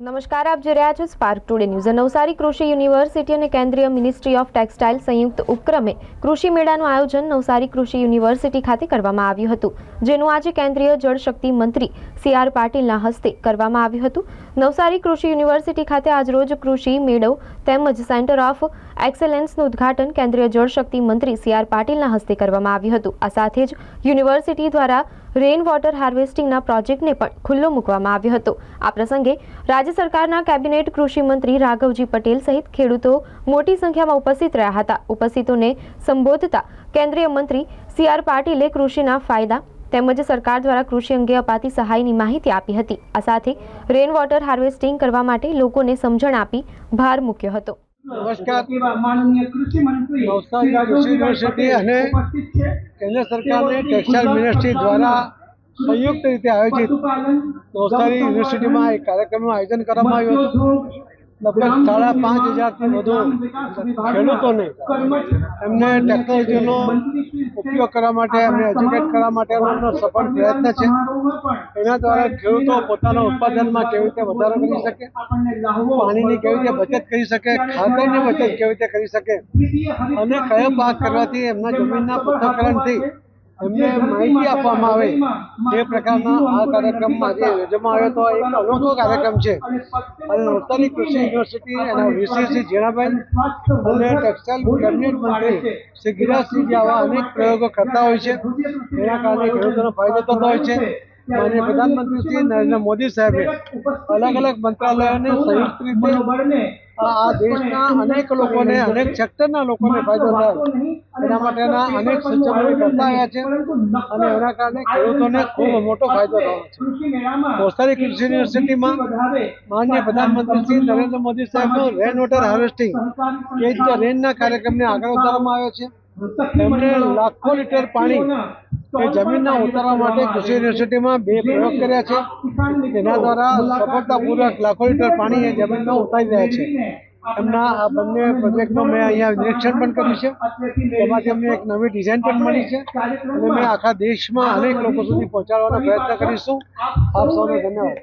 નમસ્કાર, આપ જોઈ રહ્યા છો સ્પાર્ક ટુડે ન્યૂઝ નવસારી કૃષિ યુનિવર્સિટી અને કેન્દ્રીય મિનિસ્ટ્રી ઓફ ટેક્સટાઇલ સંયુક્ત ઉપક્રમે કૃષિ મેળાનું આયોજન નવસારી કૃષિ યુનિવર્સિટી ખાતે કરવામાં આવ્યું હતું, જેનું આજે કેન્દ્રીય જળશક્તિ મંત્રી સી આર પાટીલના હસ્તે કરવામાં આવ્યું હતું. નવસારી કૃષિ યુનિવર્સિટી ખાતે આજરોજ કૃષિ મેળો તેમજ સેન્ટર ઓફ એક્સેલન્સનું ઉદ્ઘાટન કેન્દ્રીય જળશક્તિ મંત્રી સી આર પાટીલના હસ્તે કરવામાં આવ્યું હતું. આ સાથે જ યુનિવર્સિટી દ્વારા રેઇન વોટર હાર્વેસ્ટિંગના પ્રોજેક્ટને પણ ખુલ્લો મૂકવામાં આવ્યો હતો. આ પ્રસંગે રાજ્ય સરકારના કેબિનેટ કૃષિ મંત્રી રાઘવજી પટેલ સહિત ખેડૂતો મોટી સંખ્યામાં ઉપસ્થિત રહ્યા હતા. ઉપસ્થિતોને સંબોધતા કેન્દ્રીય મંત્રી સી આર પાટીલે કૃષિના ફાયદા તેમજ સરકાર દ્વારા કૃષિ અંગે અપાતી સહાયની માહિતી આપી હતી. આ સાથે રેઇન વોટર હાર્વેસ્ટિંગ કરવા માટે લોકોને સમજણ આપી ભાર મૂક્યો હતો. નમસ્કાર. માનનીય કૃષિ મંત્રી નવસારી કૃષિ યુનિવર્સિટી અને કેન્દ્ર સરકારને ટેક્સટાઇલ મિનિસ્ટ્રી દ્વારા સંયુક્ત રીતે આયોજિત નવસારી યુનિવર્સિટીમાં એક કાર્યક્રમનું આયોજન કરવામાં આવ્યું હતું. લગભગ સાડા પાંચ હજારથી વધુ ખેડૂતોને એમને ટેકનોલોજીનો ઉપયોગ કરવા માટે એમને એજ્યુકેટ કરવા માટેનો સફળ પ્રયત્ન છે. એના દ્વારા ખેડૂતો પોતાના ઉત્પાદનમાં કેવી રીતે વધારો કરી શકે પાણીની કેવી રીતે બચત કરી શકે ખાતરની બચત કેવી રીતે કરી શકે અને કયો પાક કરવાથી એમના જમીનના પૃથ્થકરણથી એમને માહિતી આપવામાં આવે એ પ્રકારના આ કાર્યક્રમમાં આજે યોજવામાં આવ્યો તો એક અનોખો કાર્યક્રમ છે. અને નવસારી કૃષિ યુનિવર્સિટી એના વીસી શ્રી જીણાબેન અને ટેક્સટાઇલ કેબિનેટ મંત્રી શ્રી ગિરાજસિંહજી આવા અનેક પ્રયોગો કરતા હોય છે. એના કારણે ખેડૂતોનો ફાયદો થતો હોય છે. માનનીય પ્રધાનમંત્રી શ્રી નરેન્દ્ર મોદી સાહેબે અલગ અલગ મંત્રાલયોને સંયુક્ત રીતે આ દેશના અનેક લોકોને અનેક સેક્ટરના લોકોને ફાયદો થાય. એના માટેના અનેક સૂચનો કરતા આવ્યા છે અને એના કારણે ખેડૂતોને ખૂબ મોટો ફાયદો થવાનો છે. કૃષિ યુનિવર્સિટીમાં માન્ય પ્રધાનમંત્રી શ્રી નરેન્દ્ર મોદી સાહેબનું રેન વોટર હાર્વેસ્ટિંગ કે જ રેનના કાર્યક્રમને આગળ વધારવામાં આવ્યો છે. એમણે લાખો લીટર પાણી એ જમીનના ઉતારવા માટે કૃષિ યુનિવર્સિટીમાં બે પ્રયોગ કર્યા છે. એના દ્વારા સફળતાપૂર્વક લાખો લીટર પાણી એ જમીનમાં ઉતારી રહ્યા છે. એમના આ બંને પ્રોજેક્ટનું મેં અહીંયા નિરીક્ષણ પણ કર્યું છે. એમાંથી અમને એક નવી ડિઝાઇન પણ મળી છે. અને મેં આખા દેશમાં અનેક લોકો સુધી પહોંચાડવાનો પ્રયત્ન કરીશું. આપ સૌને ધન્યવાદ.